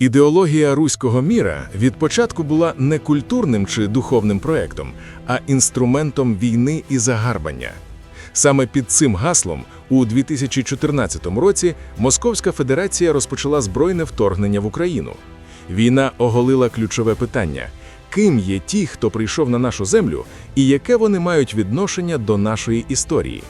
Ідеологія руського міра від початку була не культурним чи духовним проектом, а інструментом війни і загарбання. Саме під цим гаслом у 2014 році Московська Федерація розпочала збройне вторгнення в Україну. Війна оголила ключове питання: ким є ті, хто прийшов на нашу землю, і яке вони мають відношення до нашої історії.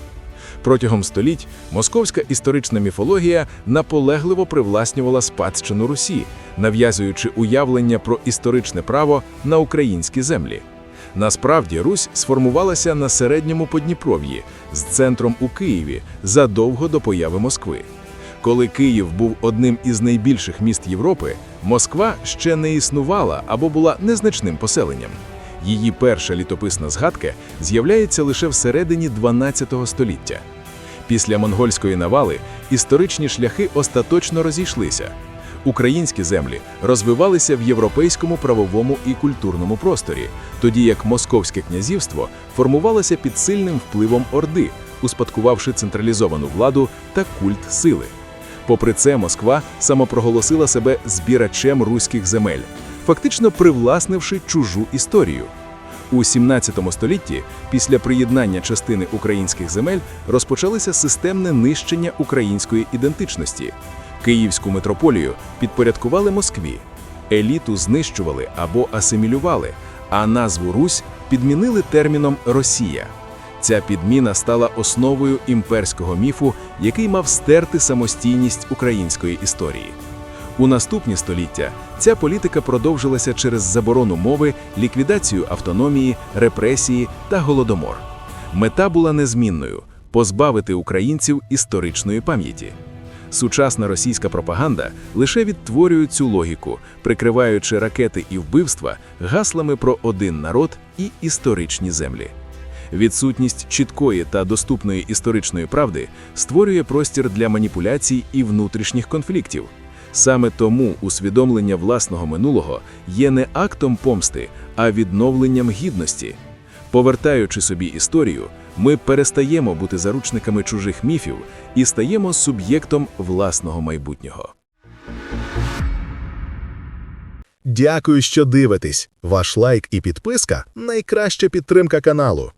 Протягом століть московська історична міфологія наполегливо привласнювала спадщину Русі, нав'язуючи уявлення про історичне право на українські землі. Насправді Русь сформувалася на середньому Подніпров'ї з центром у Києві задовго до появи Москви. Коли Київ був одним із найбільших міст Європи, Москва ще не існувала або була незначним поселенням. Її перша літописна згадка з'являється лише всередині 12 століття. Після монгольської навали історичні шляхи остаточно розійшлися. Українські землі розвивалися в європейському правовому і культурному просторі, тоді як Московське князівство формувалося під сильним впливом Орди, успадкувавши централізовану владу та культ сили. Попри це, Москва самопроголосила себе збірачем руських земель, фактично привласнивши чужу історію. У 17 столітті, після приєднання частини українських земель, розпочалося системне нищення української ідентичності. Київську митрополію підпорядкували Москві, еліту знищували або асимілювали, а назву Русь підмінили терміном Росія. Ця підміна стала основою імперського міфу, який мав стерти самостійність української історії. У наступні століття ця політика продовжилася через заборону мови, ліквідацію автономії, репресії та голодомор. Мета була незмінною позбавити українців історичної пам'яті. Сучасна російська пропаганда лише відтворює цю логіку, прикриваючи ракети і вбивства гаслами про один народ і історичні землі. Відсутність чіткої та доступної історичної правди створює простір для маніпуляцій і внутрішніх конфліктів. Саме тому усвідомлення власного минулого є не актом помсти, а відновленням гідності. Повертаючи собі історію, ми перестаємо бути заручниками чужих міфів і стаємо суб'єктом власного майбутнього. Дякую, що дивитесь. Ваш лайк і підписка найкраща підтримка каналу.